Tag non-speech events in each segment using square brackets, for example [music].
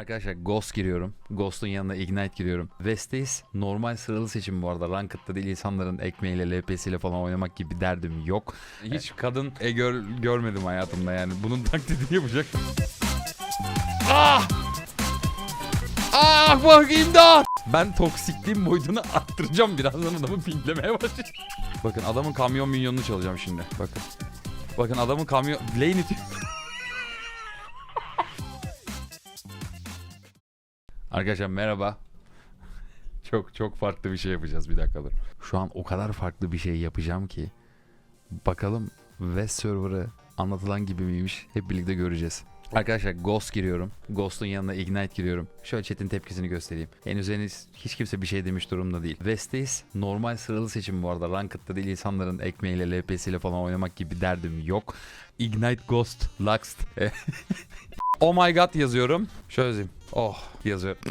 Arkadaşlar Ghost giriyorum. Ghost'un yanına Ignite giriyorum. West'teyiz. Normal sıralı seçim bu arada. Ranked'da değil insanların ekmeğiyle, LPS'iyle falan oynamak gibi derdim yok. Hiç kadın e gör, görmedim hayatımda yani. Bunun taklidini yapacak. Ah! Ah bak imdat! Ben toksikliğin boyutunu arttıracağım birazdan adamı pinklemeye başlayacağım. Bakın adamın kamyon minyonunu çalacağım şimdi. Bakın. Bakın adamın kamyon... Lane. Arkadaşlar merhaba. [laughs] Çok çok farklı bir şey yapacağız bir dakika dur. Şu an o kadar farklı bir şey yapacağım ki. Bakalım West server'ı anlatılan gibi miymiş hep birlikte göreceğiz. Arkadaşlar Ghost giriyorum. Ghost'un yanına Ignite giriyorum. Şöyle chat'in tepkisini göstereyim. Henüz henüz hiç kimse bir şey demiş durumda değil. West'teyiz. Normal sıralı seçim bu arada. Ranked'da değil insanların ekmeğiyle, LPS'iyle falan oynamak gibi derdim yok. Ignite Ghost, Lux. [laughs] oh my god yazıyorum. Şöyle yazayım. Oh yazıyorum. [laughs]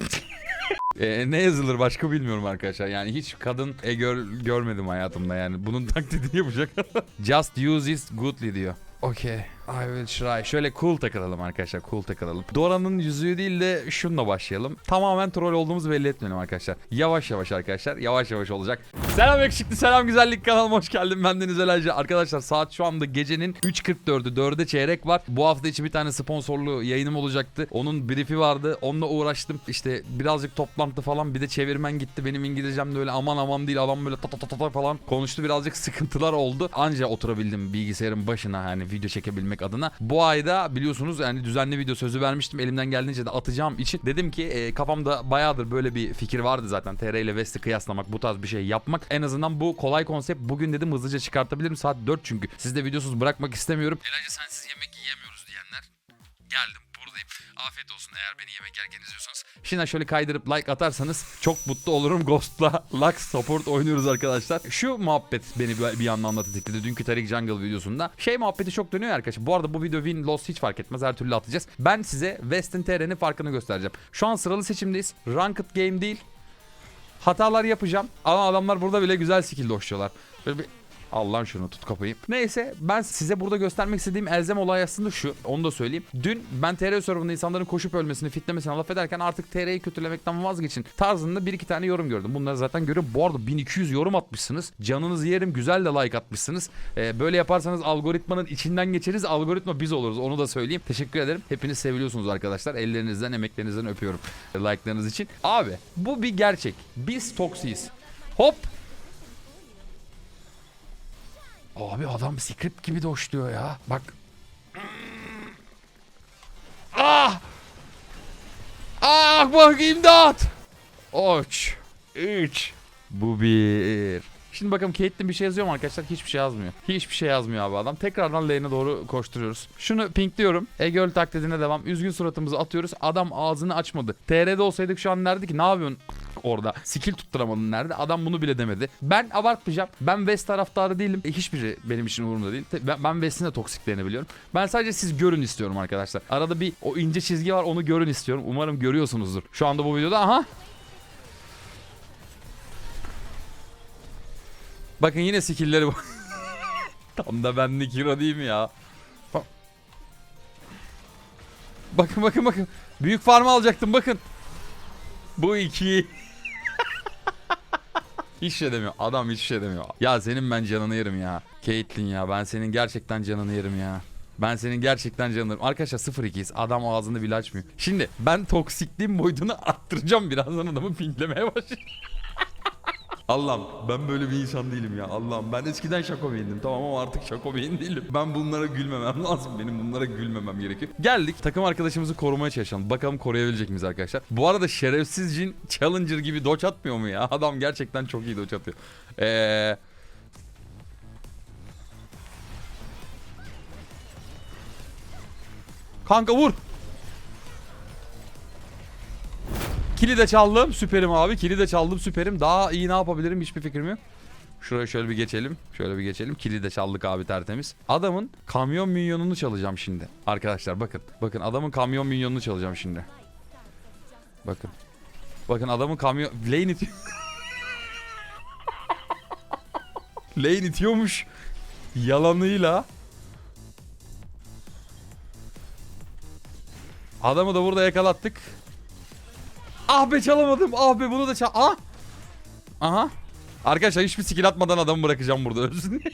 Ee, ne yazılır başka bilmiyorum arkadaşlar. Yani hiç kadın e gör, görmedim hayatımda yani. Bunun taklidini yapacak. [laughs] Just use it goodly diyor. Okay, I will try. Şöyle cool takılalım arkadaşlar, cool takılalım. Dora'nın yüzüğü değil de şununla başlayalım. Tamamen troll olduğumuzu belli etmeyelim arkadaşlar. Yavaş yavaş arkadaşlar, yavaş yavaş olacak. Selam yakışıklı, selam güzellik kanalıma hoş geldin. Ben Deniz Elaycı. Arkadaşlar saat şu anda gecenin 3.44'ü, 4'e çeyrek var. Bu hafta içi bir tane sponsorlu yayınım olacaktı. Onun brief'i vardı, onunla uğraştım. İşte birazcık toplantı falan, bir de çevirmen gitti. Benim İngilizcem de öyle aman aman değil. Adam böyle ta ta ta ta falan konuştu. Birazcık sıkıntılar oldu. Anca oturabildim bilgisayarın başına hani video çekebilmek adına. Bu ayda biliyorsunuz yani düzenli video sözü vermiştim. Elimden geldiğince de atacağım için. Dedim ki e, kafamda bayağıdır böyle bir fikir vardı zaten. TR ile West'i kıyaslamak, bu tarz bir şey yapmak. En azından bu kolay konsept. Bugün dedim hızlıca çıkartabilirim. Saat 4 çünkü. Siz de videosuz bırakmak istemiyorum. Elaycı sensiz yemek yiyemiyoruz diyenler. Buradayım. Afiyet olsun eğer beni yemek yerken izliyorsanız. Şimdi şöyle kaydırıp like atarsanız çok mutlu olurum. Ghost'la Lux support oynuyoruz arkadaşlar. Şu muhabbet beni bir, bir yandan anlatı tekledi. Dünkü Tarik Jungle videosunda. Şey muhabbeti çok dönüyor arkadaşlar. Bu arada bu video win loss hiç fark etmez. Her türlü atacağız. Ben size Western TR'nin farkını göstereceğim. Şu an sıralı seçimdeyiz. Ranked game değil. Hatalar yapacağım. Ama adamlar burada bile güzel skill doşuyorlar. Böyle bir Allah'ım şunu tut kapıyı. Neyse ben size burada göstermek istediğim elzem olay aslında şu. Onu da söyleyeyim. Dün ben TR serverında insanların koşup ölmesini, fitlemesini laf ederken artık TR'yi kötülemekten vazgeçin. Tarzında bir iki tane yorum gördüm. Bunları zaten görüyorum. Bu arada 1200 yorum atmışsınız. Canınızı yerim. Güzel de like atmışsınız. Ee, böyle yaparsanız algoritmanın içinden geçeriz. Algoritma biz oluruz. Onu da söyleyeyim. Teşekkür ederim. Hepiniz seviliyorsunuz arkadaşlar. Ellerinizden, emeklerinizden öpüyorum. [laughs] Like'larınız için. Abi bu bir gerçek. Biz toksiyiz. Hop Abi adam script gibi doşluyor ya. Bak. Ah! Ah bak imdat! Oç. Üç. Bu bir. Şimdi bakalım Caitlyn bir şey yazıyor mu arkadaşlar? Hiçbir şey yazmıyor. Hiçbir şey yazmıyor abi adam. Tekrardan lane'e doğru koşturuyoruz. Şunu pinkliyorum. Egöl taklidine devam. Üzgün suratımızı atıyoruz. Adam ağzını açmadı. TR'de olsaydık şu an nerede ki? Ne yapıyorsun? Orada. Skill tutturamadın nerede? Adam bunu bile demedi. Ben abartmayacağım. Ben West taraftarı değilim. E, hiçbiri benim için umurumda değil. Ben, ben West'in de toksiklerini biliyorum. Ben sadece siz görün istiyorum arkadaşlar. Arada bir o ince çizgi var onu görün istiyorum. Umarım görüyorsunuzdur. Şu anda bu videoda aha. Bakın yine skill'leri bu. [laughs] Tam da benlik hero değil mi ya? Bak- Bakın bakın bakın. Büyük farmı alacaktım bakın. Bu iki. Hiç şey demiyor. Adam hiç şey demiyor. Ya senin ben canını yerim ya. Caitlyn ya ben senin gerçekten canını yerim ya. Ben senin gerçekten canını yerim. Arkadaşlar 0-2'yiz. Adam ağzını bile açmıyor. Şimdi ben toksikliğin boyutunu [laughs] arttıracağım birazdan adamı pinklemeye başlayacağım. Allah'ım ben böyle bir insan değilim ya. Allah'ım ben eskiden şakomeyindim tamam ama artık şakomeyin değilim. Ben bunlara gülmemem [laughs] lazım. Benim bunlara gülmemem gerekiyor. Geldik takım arkadaşımızı korumaya çalışalım. Bakalım koruyabilecek miyiz arkadaşlar. Bu arada şerefsiz cin Challenger gibi doç atmıyor mu ya? Adam gerçekten çok iyi doç atıyor. Eee... Kanka vur. Kili de çaldım süperim abi. Kili de çaldım süperim. Daha iyi ne yapabilirim hiçbir fikrim yok. Şuraya şöyle bir geçelim. Şöyle bir geçelim. Kili de çaldık abi tertemiz. Adamın kamyon minyonunu çalacağım şimdi. Arkadaşlar bakın. Bakın adamın kamyon minyonunu çalacağım şimdi. Bakın. Bakın adamın kamyon... Lane itiyor. [laughs] Lane itiyormuş. Yalanıyla. Adamı da burada yakalattık. Ah be çalamadım. Ah be bunu da çal. Ah. Aha. Arkadaşlar hiçbir skill atmadan adamı bırakacağım burada ölsün. [laughs]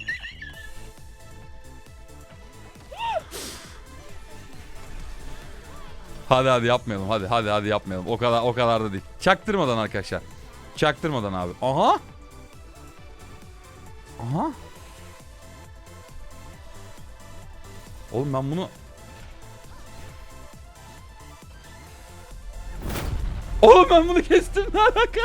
hadi hadi yapmayalım. Hadi hadi hadi yapmayalım. O kadar o kadar da değil. Çaktırmadan arkadaşlar. Çaktırmadan abi. Aha. Aha. Oğlum ben bunu Oğlum ben bunu kestim ne alaka?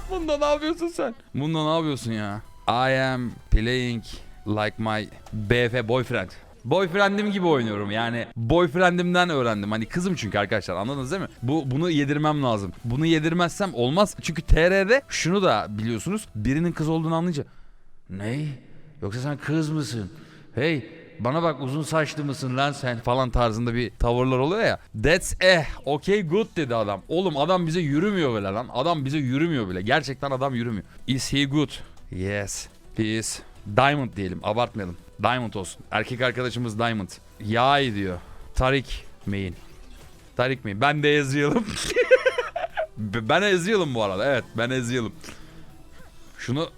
[laughs] Bunda ne yapıyorsun sen? Bunda ne yapıyorsun ya? I am playing like my BF boyfriend. Boyfriendim gibi oynuyorum yani boyfriendimden öğrendim hani kızım çünkü arkadaşlar anladınız değil mi? Bu bunu yedirmem lazım. Bunu yedirmezsem olmaz çünkü TR'de şunu da biliyorsunuz birinin kız olduğunu anlayınca Ney? Yoksa sen kız mısın? Hey bana bak uzun saçlı mısın lan sen falan tarzında bir tavırlar oluyor ya. That's eh okay good dedi adam. Oğlum adam bize yürümüyor bile lan. Adam bize yürümüyor bile. Gerçekten adam yürümüyor. Is he good? Yes. He is. Diamond diyelim abartmayalım. Diamond olsun. Erkek arkadaşımız Diamond. Yay diyor. Tarik main. Tarik main. Ben de yazıyalım. [laughs] ben yazıyalım bu arada. Evet ben yazıyalım. Şunu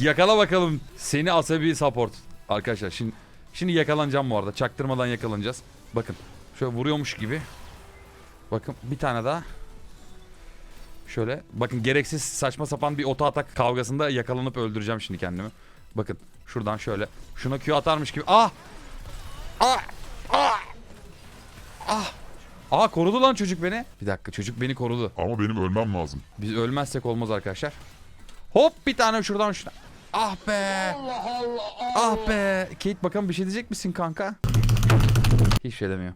yakala bakalım. Seni asabi support. Arkadaşlar şimdi şimdi yakalanacağım bu arada. Çaktırmadan yakalanacağız. Bakın. Şöyle vuruyormuş gibi. Bakın bir tane daha. Şöyle bakın gereksiz saçma sapan bir oto atak kavgasında yakalanıp öldüreceğim şimdi kendimi. Bakın şuradan şöyle. Şuna Q atarmış gibi. Ah! Ah! Ah! Ah! Aa korudu lan çocuk beni. Bir dakika çocuk beni korudu. Ama benim ölmem lazım. Biz ölmezsek olmaz arkadaşlar. Hop bir tane şuradan şuna. Ah be. Ah be. Kate bakalım bir şey diyecek misin kanka? Hiçbir şey demiyor.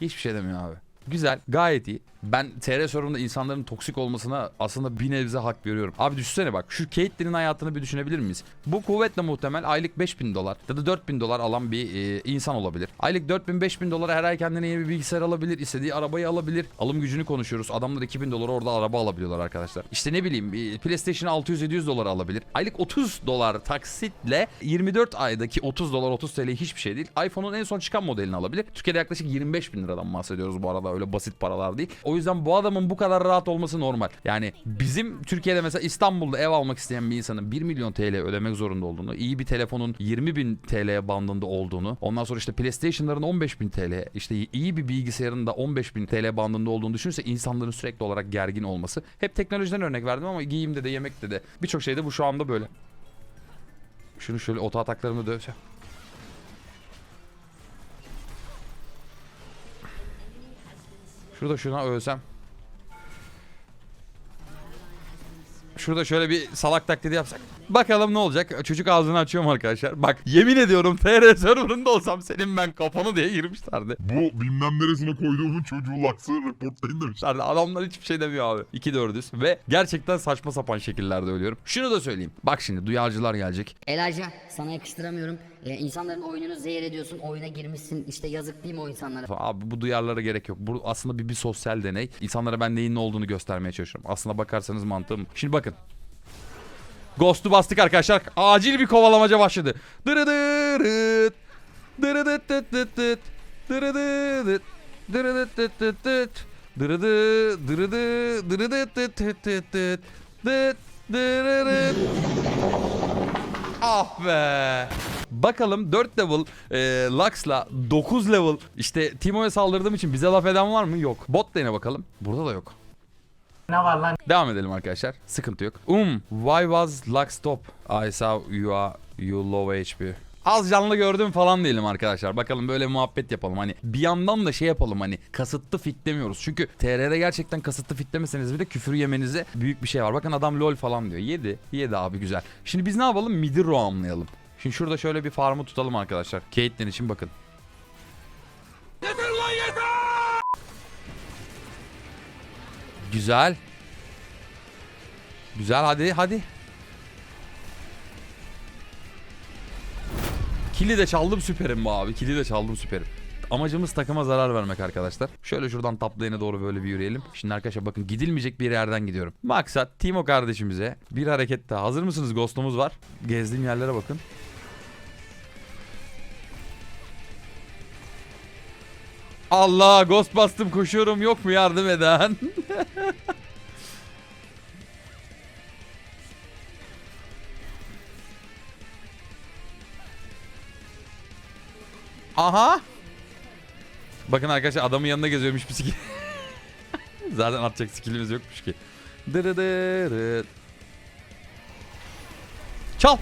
Hiçbir şey demiyor abi. Güzel, gayet iyi. Ben TR sorununda insanların toksik olmasına aslında bir nebze hak veriyorum. Abi düşünsene bak şu Caitlyn'in hayatını bir düşünebilir miyiz? Bu kuvvetle muhtemel aylık 5000 dolar ya da 4000 dolar alan bir e, insan olabilir. Aylık 4000-5000 dolara her ay kendine yeni bir bilgisayar alabilir, istediği arabayı alabilir. Alım gücünü konuşuyoruz. Adamlar 2000 dolara orada araba alabiliyorlar arkadaşlar. İşte ne bileyim e, PlayStation 600-700 dolara alabilir. Aylık 30 dolar taksitle 24 aydaki 30 dolar 30 TL hiçbir şey değil. iPhone'un en son çıkan modelini alabilir. Türkiye'de yaklaşık 25 bin liradan bahsediyoruz bu arada öyle basit paralar değil. Yüzden bu adamın bu kadar rahat olması normal. Yani bizim Türkiye'de mesela İstanbul'da ev almak isteyen bir insanın 1 milyon TL ödemek zorunda olduğunu, iyi bir telefonun 20 bin TL bandında olduğunu, ondan sonra işte PlayStation'ların 15 bin TL, işte iyi bir bilgisayarın da 15 bin TL bandında olduğunu düşünürse insanların sürekli olarak gergin olması. Hep teknolojiden örnek verdim ama giyimde de yemekte de birçok şeyde bu şu anda böyle. Şunu şöyle oto ataklarımı dövse. Şurada şuna ölsem. Şurada şöyle bir salak taklidi yapsak. Bakalım ne olacak. Çocuk ağzını açıyor mu arkadaşlar? Bak yemin ediyorum TR serverında olsam senin ben kafanı diye girmişlerdi. Bu bilmem neresine koyduğumun çocuğu laksı reportlayın demiş. Demişlerdi. Adamlar hiçbir şey demiyor abi. 2 dördüz ve gerçekten saçma sapan şekillerde ölüyorum. Şunu da söyleyeyim. Bak şimdi duyarcılar gelecek. Elijah sana yakıştıramıyorum. Ee, insanların oyununu zehir ediyorsun. Oyuna girmişsin. İşte yazık değil mi o insanlara? Abi bu duyarlara gerek yok. Bu aslında bir, bir sosyal deney. İnsanlara ben neyin ne olduğunu göstermeye çalışıyorum. Aslına bakarsanız mantığım. Şimdi bakın. Ghost'u bastık arkadaşlar. Acil bir kovalamaca başladı. Dırıdırıt. Dırıdıtıtıtıt. Dırıdıdıt. Dırıdıtıtıtıt. Dırıdı. Dırıdı. Dırıdıtıtıtıt. Dıt. Bakalım 4 level e, Lux'la 9 level işte Timo'ya saldırdığım için bize laf eden var mı? Yok. Bot lane'e bakalım. Burada da yok. Ne var lan? Devam edelim arkadaşlar. Sıkıntı yok. Um, why was Lux top? I saw you are you low HP. Az canlı gördüm falan diyelim arkadaşlar. Bakalım böyle muhabbet yapalım. Hani bir yandan da şey yapalım hani kasıtlı fitlemiyoruz. Çünkü TR'de gerçekten kasıtlı fitlemeseniz bile küfür yemenize büyük bir şey var. Bakın adam lol falan diyor. Yedi. Yedi abi güzel. Şimdi biz ne yapalım? Midi roamlayalım. Şimdi şurada şöyle bir farmı tutalım arkadaşlar. Caitlyn için bakın. Güzel. Güzel hadi hadi. Kili de çaldım süperim bu abi. Kili de çaldım süperim. Amacımız takıma zarar vermek arkadaşlar. Şöyle şuradan top doğru böyle bir yürüyelim. Şimdi arkadaşlar bakın gidilmeyecek bir yerden gidiyorum. Maksat Timo kardeşimize bir hareket daha. Hazır mısınız? Ghost'umuz var. Gezdiğim yerlere bakın. Allah ghost bastım koşuyorum yok mu yardım eden? [laughs] Aha. Bakın arkadaşlar adamın yanında geziyormuş bir skill. [laughs] Zaten atacak skillimiz yokmuş ki. Çal.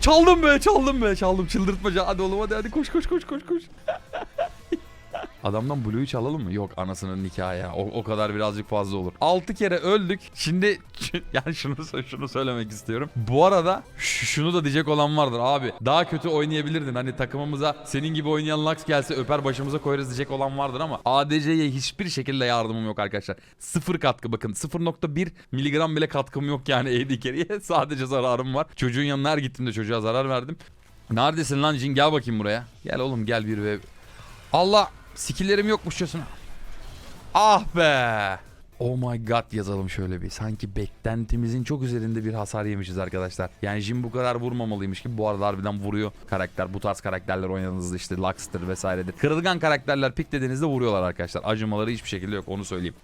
Çaldım be çaldım be çaldım çıldırtmaca. Hadi oğlum hadi hadi koş koş koş koş koş. [laughs] Adamdan Blue'yu çalalım mı? Yok anasının nikahı ya. O, o kadar birazcık fazla olur. 6 kere öldük. Şimdi [laughs] yani şunu şunu söylemek istiyorum. Bu arada şunu da diyecek olan vardır abi. Daha kötü oynayabilirdin. Hani takımımıza senin gibi oynayan Lux gelse öper başımıza koyarız diyecek olan vardır ama ADC'ye hiçbir şekilde yardımım yok arkadaşlar. Sıfır katkı bakın. 0.1 miligram bile katkım yok yani [laughs] AD carry'e. Sadece zararım var. Çocuğun yanına her gittiğimde çocuğa zarar verdim. Neredesin lan Jin gel bakayım buraya. Gel oğlum gel bir ve Allah skillerim yokmuşçasına. Ah be. Oh my god yazalım şöyle bir. Sanki beklentimizin çok üzerinde bir hasar yemişiz arkadaşlar. Yani Jin bu kadar vurmamalıymış gibi bu arada harbiden vuruyor karakter. Bu tarz karakterler oynadığınızda işte Lux'tır vesairedir. Kırılgan karakterler pik dediğinizde vuruyorlar arkadaşlar. Acımaları hiçbir şekilde yok onu söyleyeyim.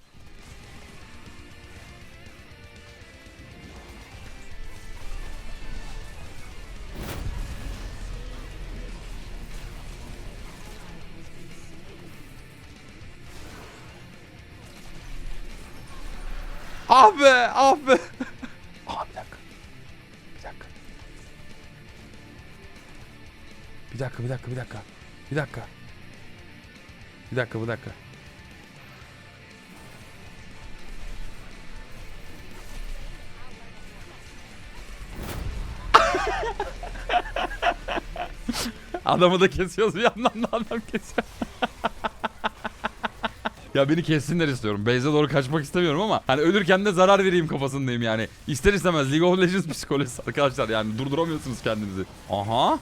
Dakika bir dakika bir dakika. Bir dakika. Bir dakika. Adamı da kesiyoruz bir yandan da adam kesiyor. Ya beni kessinler istiyorum. Base'e doğru kaçmak istemiyorum ama hani ölürken de zarar vereyim kafasındayım yani. İster istemez League of Legends psikolojisi arkadaşlar yani durduramıyorsunuz kendinizi. Aha.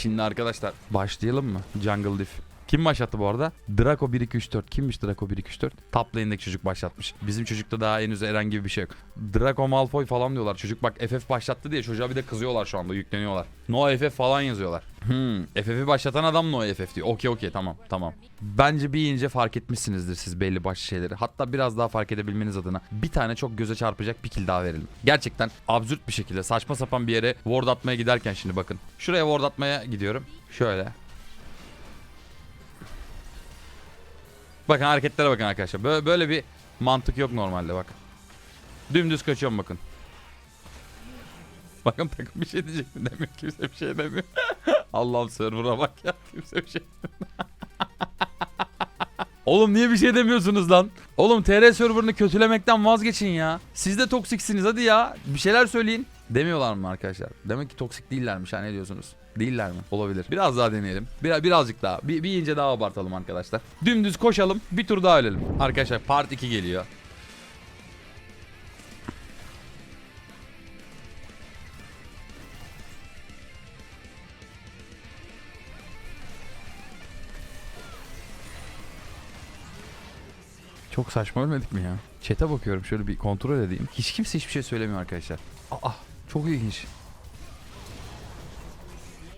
Şimdi arkadaşlar başlayalım mı? Jungle Diff. Kim başlattı bu arada? Draco 1234. Kimmiş Draco 1234? Top lane'deki çocuk başlatmış. Bizim çocukta daha henüz herhangi bir şey yok. Draco Malfoy falan diyorlar. Çocuk bak FF başlattı diye çocuğa bir de kızıyorlar şu anda yükleniyorlar. No FF falan yazıyorlar. Hmm, FF'i başlatan adam No FF diyor. Okey okey tamam tamam. Bence bir ince fark etmişsinizdir siz belli başlı şeyleri. Hatta biraz daha fark edebilmeniz adına bir tane çok göze çarpacak bir kill daha verelim. Gerçekten absürt bir şekilde saçma sapan bir yere ward atmaya giderken şimdi bakın. Şuraya ward atmaya gidiyorum. Şöyle. Bakın hareketlere bakın arkadaşlar. Böyle, böyle bir mantık yok normalde bak. Dümdüz kaçıyorum bakın. [laughs] Bakın takım bir şey diyecek mi demiyor. Kimse bir şey demiyor. [laughs] Allah'ım server'a bak ya. [laughs] Kimse bir şey Oğlum niye bir şey demiyorsunuz lan? Oğlum TR server'ını kötülemekten vazgeçin ya. Siz de toksiksiniz hadi ya. Bir şeyler söyleyin. Demiyorlar mı arkadaşlar? Demek ki toksik değillermiş ha ne diyorsunuz? Değiller mi? Olabilir. Biraz daha deneyelim. Bir, birazcık daha. Bir, bir ince daha abartalım arkadaşlar. Dümdüz koşalım. Bir tur daha ölelim. Arkadaşlar part 2 geliyor. Çok saçma ölmedik mi ya? Çete bakıyorum şöyle bir kontrol edeyim. Hiç kimse hiçbir şey söylemiyor arkadaşlar. Aa çok ilginç.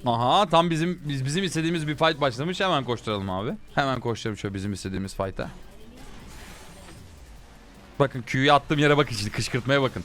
Aha tam bizim biz, bizim istediğimiz bir fight başlamış. Hemen koşturalım abi. Hemen koşturalım şöyle bizim istediğimiz fight'a. Bakın Q'yu attığım yere bakın şimdi kışkırtmaya bakın.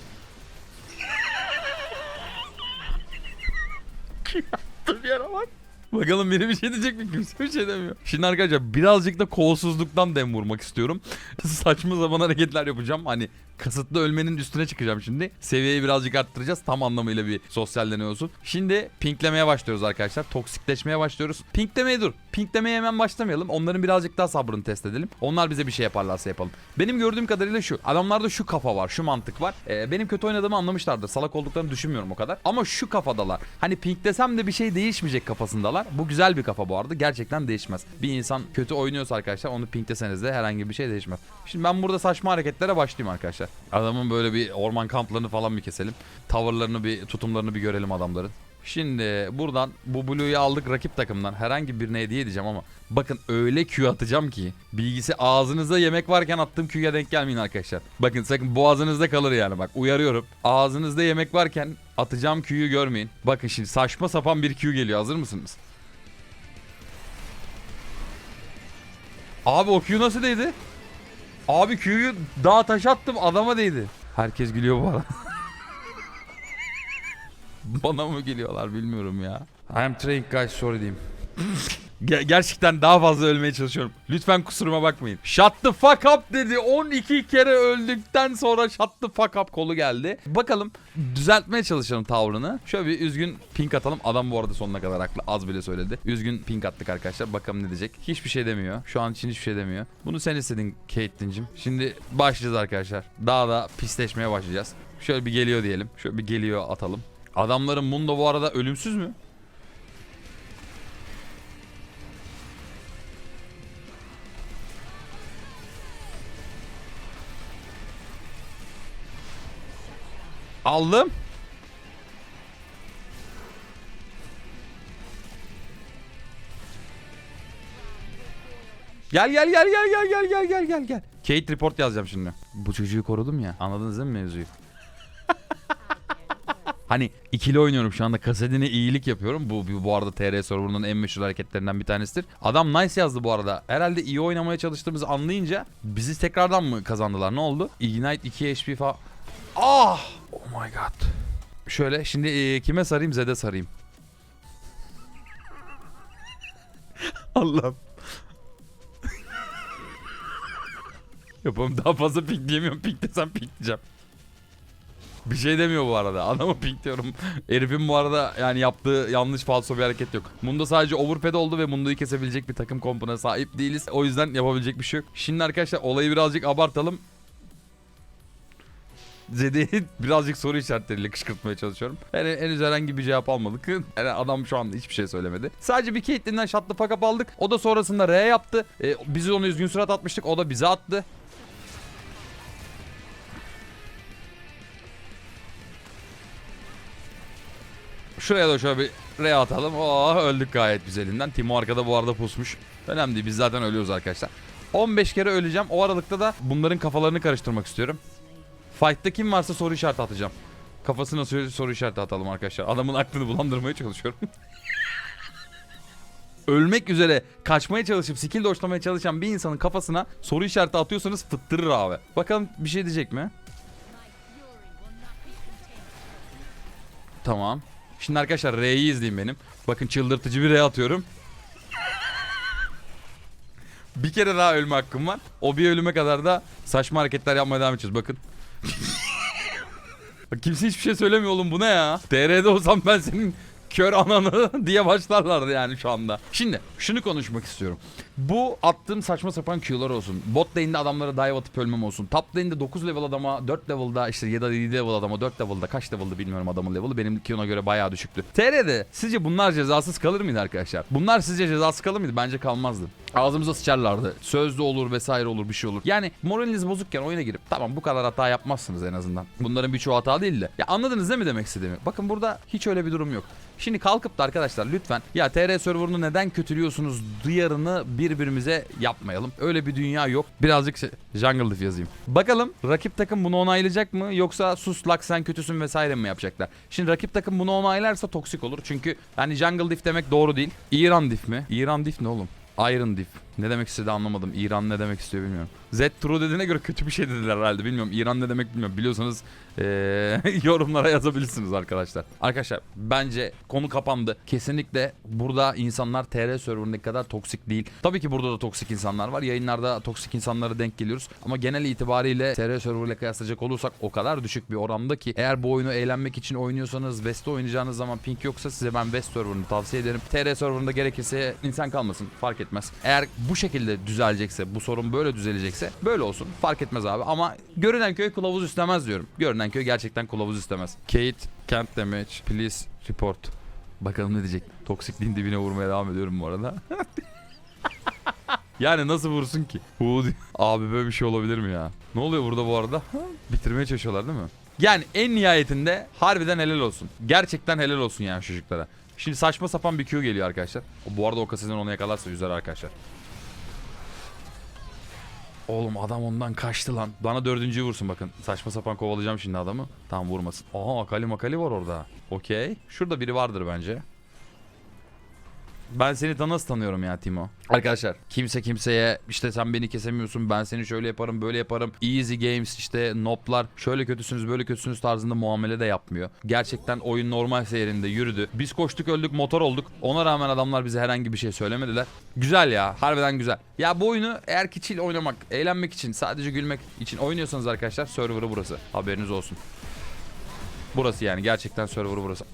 [laughs] Q'yu attığım yere bak. Bakalım biri bir şey diyecek mi? Kimse bir şey demiyor. Şimdi arkadaşlar birazcık da kolsuzluktan dem vurmak istiyorum. [laughs] Saçma zaman hareketler yapacağım. Hani kasıtlı ölmenin üstüne çıkacağım şimdi. Seviyeyi birazcık arttıracağız. Tam anlamıyla bir sosyallenme olsun. Şimdi pinklemeye başlıyoruz arkadaşlar. Toksikleşmeye başlıyoruz. Pinklemeye dur. Pinklemeye hemen başlamayalım. Onların birazcık daha sabrını test edelim. Onlar bize bir şey yaparlarsa yapalım. Benim gördüğüm kadarıyla şu. Adamlarda şu kafa var. Şu mantık var. Ee, benim kötü oynadığımı anlamışlardır. Salak olduklarını düşünmüyorum o kadar. Ama şu kafadalar. Hani pinklesem de bir şey değişmeyecek kafasındalar. Bu güzel bir kafa bu arada. Gerçekten değişmez. Bir insan kötü oynuyorsa arkadaşlar onu pinkleseniz de herhangi bir şey değişmez. Şimdi ben burada saçma hareketlere başlayayım arkadaşlar. Adamın böyle bir orman kamplarını falan bir keselim. Tavırlarını bir tutumlarını bir görelim adamların. Şimdi buradan bu Blue'yu aldık rakip takımdan. Herhangi birine hediye edeceğim ama bakın öyle Q atacağım ki bilgisi ağzınızda yemek varken attığım Q'ya denk gelmeyin arkadaşlar. Bakın sakın boğazınızda kalır yani bak uyarıyorum. Ağzınızda yemek varken atacağım Q'yu görmeyin. Bakın şimdi saçma sapan bir Q geliyor hazır mısınız? Abi o Q nasıl değdi? Abi Q'yu dağa taş attım adama değdi. Herkes gülüyor bu arada. [laughs] Bana mı geliyorlar bilmiyorum ya. I am trying guys sorry diyeyim. [laughs] Ger- gerçekten daha fazla ölmeye çalışıyorum. Lütfen kusuruma bakmayın. Shut the fuck up dedi. 12 kere öldükten sonra shut the fuck up kolu geldi. Bakalım düzeltmeye çalışalım tavrını. Şöyle bir üzgün pink atalım. Adam bu arada sonuna kadar haklı. Az bile söyledi. Üzgün pink attık arkadaşlar. Bakalım ne diyecek. Hiçbir şey demiyor. Şu an için hiçbir şey demiyor. Bunu sen istedin Caitlyn'cim. Şimdi başlayacağız arkadaşlar. Daha da pisleşmeye başlayacağız. Şöyle bir geliyor diyelim. Şöyle bir geliyor atalım. Adamların Mundo bu arada ölümsüz mü? Aldım. Gel gel gel gel gel gel gel gel gel gel. Kate report yazacağım şimdi. Bu çocuğu korudum ya. Anladınız değil mi mevzuyu? [laughs] Hani ikili oynuyorum şu anda kasetine iyilik yapıyorum. Bu bu, arada TR serverının en meşhur hareketlerinden bir tanesidir. Adam nice yazdı bu arada. Herhalde iyi oynamaya çalıştığımızı anlayınca bizi tekrardan mı kazandılar? Ne oldu? Ignite 2 HP falan. Ah! Oh my god. Şöyle şimdi e, kime sarayım? Zed'e sarayım. [laughs] Allah'ım. [laughs] Yapalım daha fazla pikleyemiyorum. Pik desem pikleyeceğim. Bir şey demiyor bu arada. [laughs] Adamı pink diyorum. Herifin bu arada yani yaptığı yanlış falso bir hareket yok. Mundo sadece overpad oldu ve Mundo'yu kesebilecek bir takım kompuna sahip değiliz. O yüzden yapabilecek bir şey yok. Şimdi arkadaşlar olayı birazcık abartalım. Zede'yi [laughs] birazcık soru işaretleriyle kışkırtmaya çalışıyorum. Yani henüz herhangi bir cevap almadık. [laughs] Yani adam şu anda hiçbir şey söylemedi. Sadece bir Caitlyn'den shot the aldık. O da sonrasında R yaptı. E, biz onu üzgün surat atmıştık. O da bize attı. Şuraya da şöyle bir R atalım. Oh öldük gayet güzelinden. Timo arkada bu arada pusmuş. Önemli değil biz zaten ölüyoruz arkadaşlar. 15 kere öleceğim. O aralıkta da bunların kafalarını karıştırmak istiyorum. Fight'ta kim varsa soru işareti atacağım. Kafasına soru, soru işareti atalım arkadaşlar. Adamın aklını bulandırmaya çalışıyorum. [laughs] Ölmek üzere kaçmaya çalışıp skill doşlamaya çalışan bir insanın kafasına soru işareti atıyorsanız fıttırır abi. Bakalım bir şey diyecek mi? Tamam. Şimdi arkadaşlar R'yi izleyin benim. Bakın çıldırtıcı bir R atıyorum. bir kere daha ölme hakkım var. O bir ölüme kadar da saçma hareketler yapmaya devam edeceğiz. Bakın. Bak Kimse hiçbir şey söylemiyor oğlum bu ne ya? TR'de olsam ben senin kör ananı [laughs] diye başlarlardı yani şu anda. Şimdi şunu konuşmak istiyorum. Bu attığım saçma sapan Q'lar olsun. Bot lane'de adamlara dive atıp ölmem olsun. Top lane'de 9 level adama 4 level'da işte ya da 7 level adama 4 level'da kaç level'da bilmiyorum adamın level'ı. Benimki ona göre bayağı düşüktü. TR'de sizce bunlar cezasız kalır mıydı arkadaşlar? Bunlar sizce cezasız kalır mıydı? Bence kalmazdı. Ağzımıza sıçarlardı. Sözlü olur vesaire olur bir şey olur. Yani moraliniz bozukken oyuna girip tamam bu kadar hata yapmazsınız en azından. Bunların birçoğu hata değil de. Ya anladınız değil mi demek istediğimi? Bakın burada hiç öyle bir durum yok. Şimdi kalkıp da arkadaşlar lütfen ya TR serverını neden kötülüyorsunuz duyarını birbirimize yapmayalım. Öyle bir dünya yok. Birazcık şey, Jungle Diff yazayım. Bakalım rakip takım bunu onaylayacak mı yoksa sus lak sen kötüsün vesaire mi yapacaklar? Şimdi rakip takım bunu onaylarsa toksik olur. Çünkü hani Jungle Diff demek doğru değil. İran Diff mi? İran Diff ne oğlum? Iron Diff. Ne demek istedi anlamadım. İran ne demek istiyor bilmiyorum. Z True dediğine göre kötü bir şey dediler herhalde bilmiyorum. İran ne demek bilmiyorum. Biliyorsanız eee, [laughs] yorumlara yazabilirsiniz arkadaşlar. Arkadaşlar bence konu kapandı. Kesinlikle burada insanlar TR serverındaki kadar toksik değil. Tabii ki burada da toksik insanlar var. Yayınlarda toksik insanlara denk geliyoruz. Ama genel itibariyle TR server ile kıyaslayacak olursak o kadar düşük bir oranda ki eğer bu oyunu eğlenmek için oynuyorsanız West'te oynayacağınız zaman pink yoksa size ben West serverını tavsiye ederim. TR serverında gerekirse insan kalmasın fark etmez. Eğer bu şekilde düzelecekse bu sorun böyle düzelecekse böyle olsun fark etmez abi ama görünen köy kılavuz istemez diyorum. Görünen köy gerçekten kılavuz istemez. Kate can't damage please report. Bakalım ne diyecek. Toksikliğin dibine vurmaya devam ediyorum bu arada. [laughs] Yani nasıl vursun ki? Abi böyle bir şey olabilir mi ya? Ne oluyor burada bu arada? [laughs] Bitirmeye çalışıyorlar değil mi? Yani en nihayetinde harbiden helal olsun. Gerçekten helal olsun yani çocuklara. Şimdi saçma sapan bir Q geliyor arkadaşlar. Bu arada o kaseden onu yakalarsa yüzer arkadaşlar. Oğlum adam ondan kaçtı lan. Bana dördüncüyü vursun bakın. Saçma sapan kovalayacağım şimdi adamı. Tamam vurmasın. Aha akali makali var orada. Okey. Şurada biri vardır bence. Ben seni ta nasıl tanıyorum ya Timo? Arkadaşlar kimse kimseye işte sen beni kesemiyorsun ben seni şöyle yaparım böyle yaparım. Easy games işte noplar şöyle kötüsünüz böyle kötüsünüz tarzında muamele de yapmıyor. Gerçekten oyun normal seyrinde yürüdü. Biz koştuk öldük motor olduk. Ona rağmen adamlar bize herhangi bir şey söylemediler. Güzel ya harbiden güzel. Ya bu oyunu eğer ki chill oynamak, eğlenmek için sadece gülmek için oynuyorsanız arkadaşlar serverı burası. Haberiniz olsun. Burası yani gerçekten serverı burası.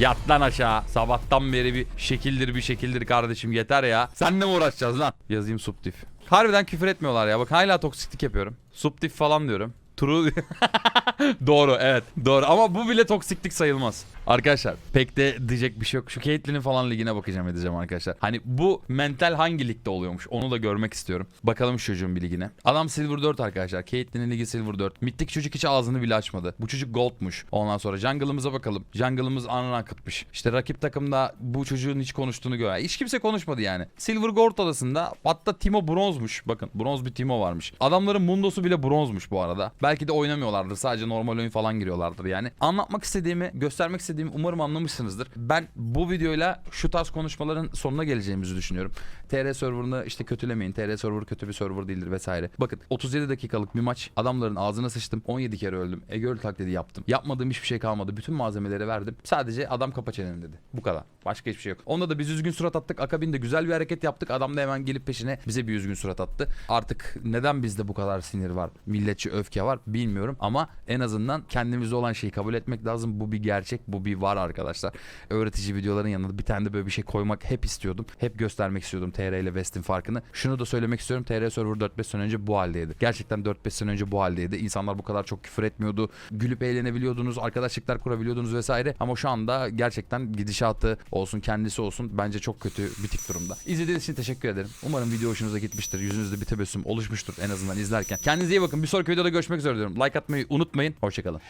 Yat lan aşağı. Sabahtan beri bir şekildir bir şekildir kardeşim yeter ya. Senle mi uğraşacağız lan? Yazayım subtif. Harbiden küfür etmiyorlar ya. Bak hala toksiklik yapıyorum. Subtif falan diyorum. True. [laughs] doğru evet doğru ama bu bile toksiklik sayılmaz. Arkadaşlar pek de diyecek bir şey yok. Şu Caitlyn'in falan ligine bakacağım edeceğim arkadaşlar. Hani bu mental hangi ligde oluyormuş onu da görmek istiyorum. Bakalım şu çocuğun bir ligine. Adam Silver 4 arkadaşlar. Caitlyn'in ligi Silver 4. Mid'deki çocuk hiç ağzını bile açmadı. Bu çocuk Gold'muş. Ondan sonra Jungle'ımıza bakalım. Jungle'ımız unranked'mış. İşte rakip takımda bu çocuğun hiç konuştuğunu gör. Hiç kimse konuşmadı yani. Silver Gold odasında hatta Timo bronzmuş. Bakın bronz bir Timo varmış. Adamların mundosu bile bronzmuş bu arada. Belki de oynamıyorlardır. Sadece normal oyun falan giriyorlardır yani. Anlatmak istediğimi, göstermek istediğimi umarım anlamışsınızdır. Ben bu videoyla şu tarz konuşmaların sonuna geleceğimizi düşünüyorum. TR serverını işte kötülemeyin. TR server kötü bir server değildir vesaire. Bakın 37 dakikalık bir maç. Adamların ağzına sıçtım. 17 kere öldüm. Egöl taklidi yaptım. Yapmadığım hiçbir şey kalmadı. Bütün malzemeleri verdim. Sadece adam kapa çeneni dedi. Bu kadar. Başka hiçbir şey yok. Onda da biz üzgün surat attık. Akabinde güzel bir hareket yaptık. Adam da hemen gelip peşine bize bir üzgün surat attı. Artık neden bizde bu kadar sinir var? Milletçi öfke var bilmiyorum ama en azından kendimizde olan şeyi kabul etmek lazım. Bu bir gerçek. Bu bir var arkadaşlar. Öğretici videoların yanında bir tane de böyle bir şey koymak hep istiyordum. Hep göstermek istiyordum TR ile West'in farkını. Şunu da söylemek istiyorum. TR server 4-5 sene önce bu haldeydi. Gerçekten 4-5 sene önce bu haldeydi. İnsanlar bu kadar çok küfür etmiyordu. Gülüp eğlenebiliyordunuz. Arkadaşlıklar kurabiliyordunuz vesaire. Ama şu anda gerçekten gidişatı olsun kendisi olsun bence çok kötü bitik durumda. İzlediğiniz için teşekkür ederim. Umarım video hoşunuza gitmiştir. Yüzünüzde bir tebessüm oluşmuştur en azından izlerken. Kendinize iyi bakın. Bir sonraki videoda görüşmek üzere diyorum. Like atmayı unutmayın. Hoşçakalın.